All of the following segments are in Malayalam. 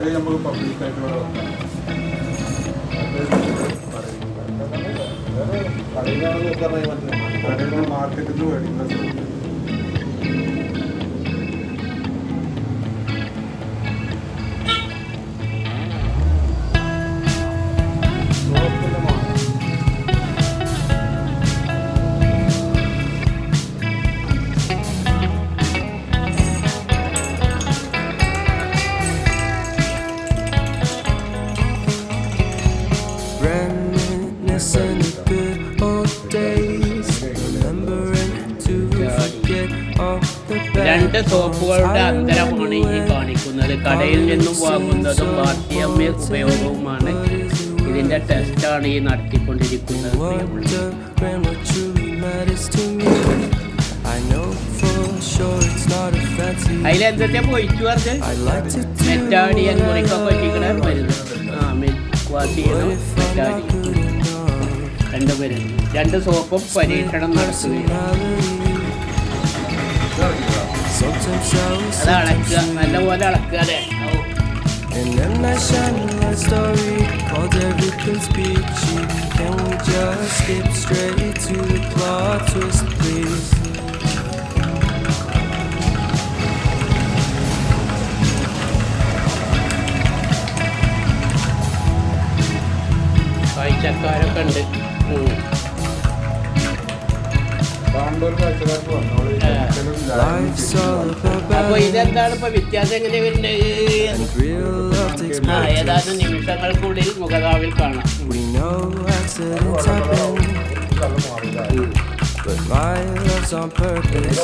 ഇത് നമുക്ക് പബ്ലിക്കായിട്ട് ഇവിടെ വെക്കാം കടയിൽ മാർക്കറ്റിൽ നിന്ന് മേടിക്കുന്ന രണ്ട് സോപ്പുകളുടെ അന്തരമാണ് ഈ കാണിക്കുന്നത്. കടയിൽ നിന്നും വാങ്ങുന്നതും ബാർട്ടിയമ്മ ഉപയോഗവുമാണ്. ഇതിന്റെ ടെസ്റ്റാണ് ഈ നടത്തിക്കൊണ്ടിരിക്കുന്നത്. അതിലെന്തൊക്കെ പോയിച്ചു പറഞ്ഞ്? മെറ്റാടി എന്ന് മുറിക്കൊക്കെ പറ്റിക്കണ മരുന്ന്? രണ്ട് മരുന്ന്. രണ്ട് സോപ്പും പരീക്ഷണം നടത്തുകയാണ്. അത് അളക്കുക നല്ലപോലെ അളക്കുക അല്ലേ ഔ. And then I shine a light story called Everything's Peachy. Can we just skip straight to the plot twist, please? കാഴ്ചക്കാരൊക്കെ ഉണ്ട് അപ്പൊ ഇതെന്താണ് ഇപ്പൊ വ്യത്യാസം എങ്ങനെ വരുന്നത് and real love takes ആ ഏതാനും നിമിഷങ്ങൾക്കുള്ളിൽ മുഖതാവിൽ കാണാം We know accidents happen, but my love's on purpose.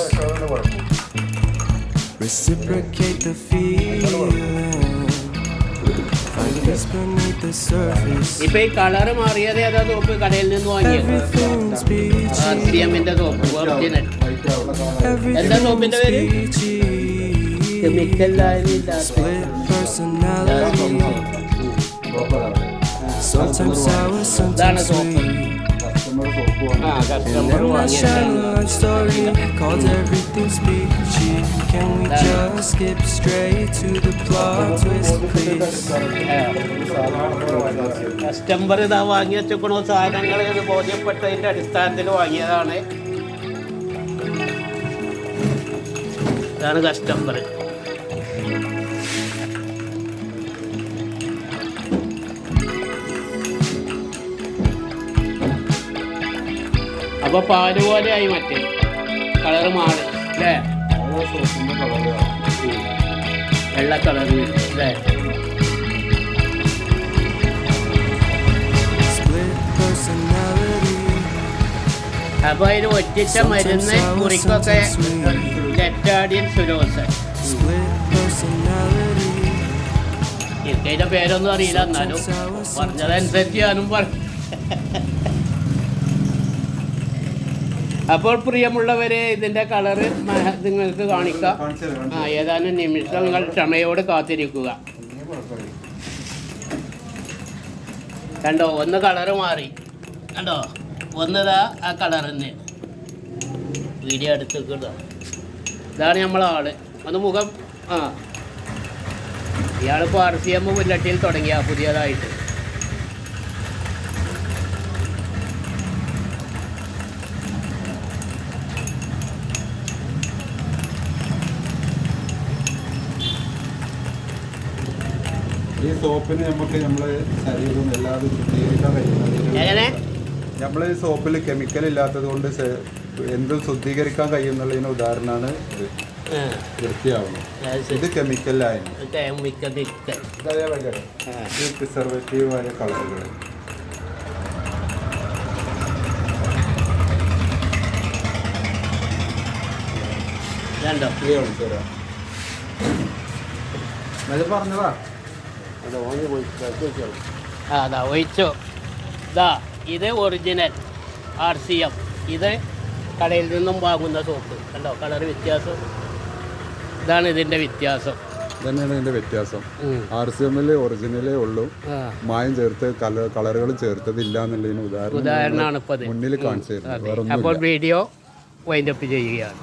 Reciprocate the feeling. ഇപ്പൊ ഈ കളറ് മാറിയത് ഏതാ സോപ്പ് കടയിൽ നിന്ന് വാങ്ങിയത് സി peachy. എമ്മിന്റെ സോപ്പ് ഒറിജിനൽ എന്താ സോപ്പിന്റെ പേര്? ഇതാണ് കെമിക്കൽ കസ്റ്റമ്പർ ഇതാ വാങ്ങി വെച്ചേക്കണ. സാധനങ്ങൾ ഇത് ബോധ്യപ്പെട്ടതിന്റെ അടിസ്ഥാനത്തിൽ വാങ്ങിയതാണ്. ഇതാണ് കസ്റ്റമ്പർ അപ്പൊ പാൽ ആയി മറ്റേ. കളറ് മാറി. അല്ലേ? വെള്ള കളറ് അല്ലേ. അപ്പൊ അതിന് ഒറ്റിച്ച മരുന്ന് മുറിക്കൊക്കെ ലെറ്റാഡിയൻ സുരോസ്. ഇതിന്റെ പേരൊന്നും അറിയില്ല എന്നാലും പറഞ്ഞതനുസരിച്ച് ഞാനും പറഞ്ഞു അപ്പോൾ പ്രിയമുള്ളവരെ ഇതിന്റെ കളറ് നിങ്ങൾക്ക് കാണിക്കാം. ആ ഏതാനും നിമിഷങ്ങൾ ക്ഷമയോട് കാത്തിരിക്കുക. കണ്ടോ ഒന്ന് കളറ് മാറി. കണ്ടോ ഒന്നതാ ആ കളർ തന്നെ. വീഡിയോ എടുത്ത് വെക്കുക ഇതാണ് നമ്മളെ ആൾ. ഒന്ന് മുഖം ആ. ഇയാളിപ്പോൾ ആർ സി എം മുല്ലട്ടിയിൽ തുടങ്ങിയ പുതിയതായിട്ട്. ഈ സോപ്പിന് നമുക്ക് നമ്മളെ ശരീരം എല്ലാതും ശുദ്ധീകരിക്കാൻ കഴിയുന്നത് നമ്മൾ ഈ സോപ്പിൽ കെമിക്കൽ ഇല്ലാത്തത് കൊണ്ട് എന്തും ശുദ്ധീകരിക്കാൻ കഴിയുന്നുള്ളതിന് ഉദാഹരണമാണ് ഇത്. വൃത്തിയാവുന്നത് അത്. ഇത് കെമിക്കലായിരുന്നു ഇത് പ്രിസർവേറ്റീവ് ആയ കളറുകൾ ഇതുണ്ടോ? പറഞ്ഞതാ. ആ അതാ ഒഴിച്ചോ. ഇതാ ഇത് ഒറിജിനൽ ആർ സി എം ഇത് കടയിൽ നിന്നും വാങ്ങുന്ന സോപ്പ് കണ്ടോ? കളർ വ്യത്യാസം. ഇതാണ് ഇതിന്റെ വ്യത്യാസം. തന്നെയാണ് ഇതിന്റെ വ്യത്യാസം. ആർ സി എമ്മിൽ ഒറിജിനലേ ഉള്ളൂ. മായം ചേർത്ത് കല കളറുകൾ ചേർത്തതില്ല എന്നുള്ളതിന് ഉദാഹരണം ഉദാഹരണമാണ് ഇപ്പോൾ ഇത് മുന്നിൽ കാണിച്ചു അപ്പോൾ വീഡിയോ വൈൻഡപ്പ് ചെയ്യുകയാണ്.